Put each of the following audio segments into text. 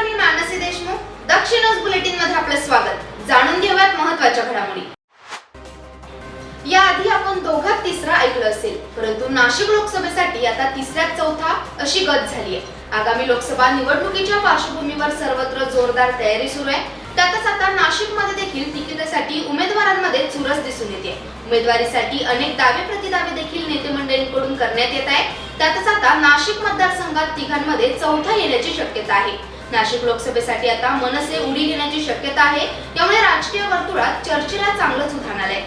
नमस्कार मी मानसी देशमुख. दक्षिण बुलेटिनमध्ये आपलं स्वागत. जाणून घेऊयात महत्त्वाच्या घडामोडी. याआधी आपण दोघात तिसरा ऐकलं असेल परंतु नाशिक लोकसभेसाठी आता तिसऱ्यात चौथा अशी गत झाली आहे आगामी लोकसभा निवडणुकीच्या पार्श्वभूमीवर सर्वत्र जोरदार तयारी सुरू आहे. त्यातच आता नाशिकमध्ये देखील तिकिटासाठी उमेदवारांमध्ये चुरस दिसून येते उमेदवारीसाठी अनेक दावे प्रतिदावे देखील नेतेमंडळींकडून करण्यात येत आहे त्यातच आता नाशिक मतदारसंघात तिघांमध्ये चौथा येण्याची शक्यता आहे. नाशिक लोकसभेसाठी आता मनसे उडी घेण्याची शक्यता आहे. त्यामुळे राजकीय वर्तुळात चर्चेला चांगलंच उधाण आलंय.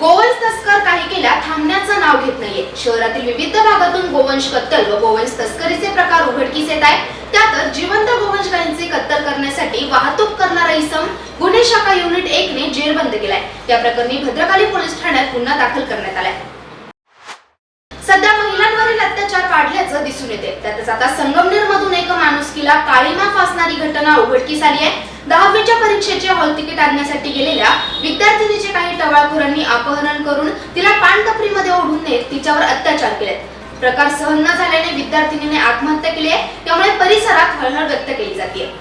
गोवंश तस्कर काही केल्या थांबण्याचं नाव घेत नाहीये. शहरातील विविध भागातून गोवंश कत्तल व गोवंश तस्करीचे प्रकार उघडकीस येत आहेत. त्यातच जिवंत गोवंश गायींचे कत्तल करण्यासाठी वाहतूक करणारा इसम गुन्हे शाखा युनिट एक ने जेरबंद केलाय. या प्रकरणी भद्रकाली पोलीस ठाण्यात गुन्हा दाखल करण्यात आलाय. सध्या महिलांवरील अत्याचार वाढल्याचं दिसून येते त्यातच आता संगमनेर माणुसकीला काळीमा फासणारी घटना उघडकीस आली आहे. दहावीच्या परीक्षेचे हॉल तिकीट आणण्यासाठी गेलेल्या विद्यार्थिनीचे काही टवाळखोरांनी अपहरण करून तिला पानटपरीमध्ये ओढून नेत तिच्यावर अत्याचार केले. प्रकार सहन न झाल्याने विद्यार्थिनीने आत्महत्या केली आहे. त्यामुळे परिसरात हळहळ व्यक्त केली जाते.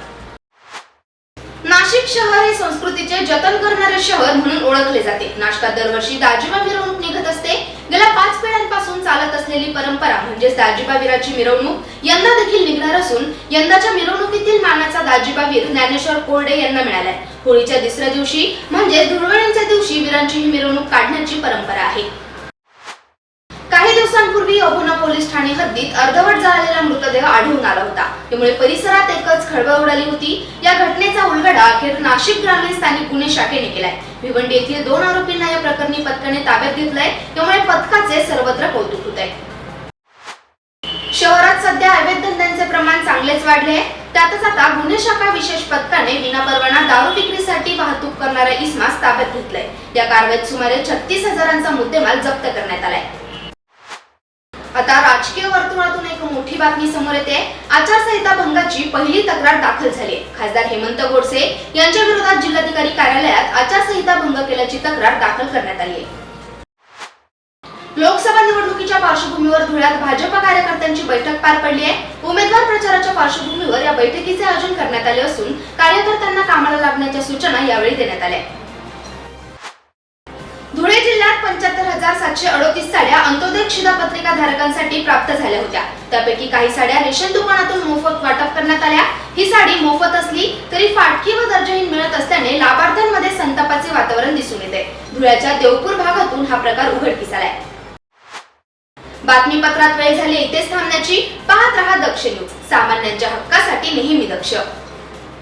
नाशिक शहर हे संस्कृतीचे जतन करणारे शहर म्हणून ओळखले जाते. नाशकात दरवर्षी दाजिमा मिरवणूक असलेली परंपरा म्हणजेच दाजिबावीराची मिरवणूक यंदा देखील निघणार असून यंदाच्या मिरवणुकीतील मानाचा दाजिबावीर ज्ञानेश्वर कोरडे यांना मिळालाय. होळीच्या दुसऱ्या दिवशी म्हणजे धुळवड्यांच्या दिवशी वीरांची ही मिरवणूक काढण्याची परंपरा आहे. दिवसांपूर्वी अभोना पोलीस ठाणे हद्दीत अर्धवट जळालेला मृतदेह आढळून आला होता. त्यामुळे परिसरात एकच खळबळ उडाली होती. या घटनेचा उलगडा अखेर नाशिक ग्रामीण स्थानिक गुन्हे शाखेने केलाय. भिवंडी येथील दोन आरोपींना या प्रकरणी पथकाने ताब्यात घेतलंय. त्यामुळे पथकाचे सर्वत्र कौतुक होत आहे शहरात सध्या अवैध धंद्यांचे प्रमाण चांगलेच वाढले आहे. त्यातच आता गुन्हे शाखा विशेष पथकाने विनापरवाना दारू विक्रीसाठी वाहतूक करणाऱ्या इसमास ताब्यात घेतलंय. या कारवाईत सुमारे छत्तीस हजारांचा मुद्देमाल जप्त करण्यात आलाय. आता राजकीय वर्तुळातून एक मोठी बातमी समोर येते. आचारसंहिता भंगाची पहिली तक्रार दाखल झाली. खासदार हेमंत गोडसे यांच्या विरोधात जिल्हाधिकारी कार्यालयात आचारसंहिता भंग केल्याची तक्रार दाखल करण्यात आली आहे. लोकसभा निवडणुकीच्या पार्श्वभूमीवर धुळ्यात भाजप कार्यकर्त्यांची बैठक पार पडली आहे. उमेदवार प्रचाराच्या पार्श्वभूमीवर या बैठकीचे आयोजन करण्यात आले असून कार्यकर्त्यांना कामाला लागण्याच्या सूचना यावेळी देण्यात आल्या. पंच्याहत्तर हजार सातशे अडोतीस साड्या अंत्योदय शिधापत्रिका धारकांसाठी प्राप्त झाल्या होत्या. त्यापैकी काही साड्या रेशन दुकानातून मोफत वाटप करण्यात आल्या. ही साडी मोफत असली तरी फाटकी व दर्जाहीन मिळत असल्याने लाभार्थ्यांमध्ये संतापाचे वातावरण दिसून येते. धुळ्याच्या देवपूर भागातून हा प्रकार उघडकीस आलाय. बातमीपत्रात वेळ झाली इथेच थांबण्याची. पाहत रहा दक्ष न्यूज. सामान्यांच्या हक्कासाठी नेहमी दक्ष.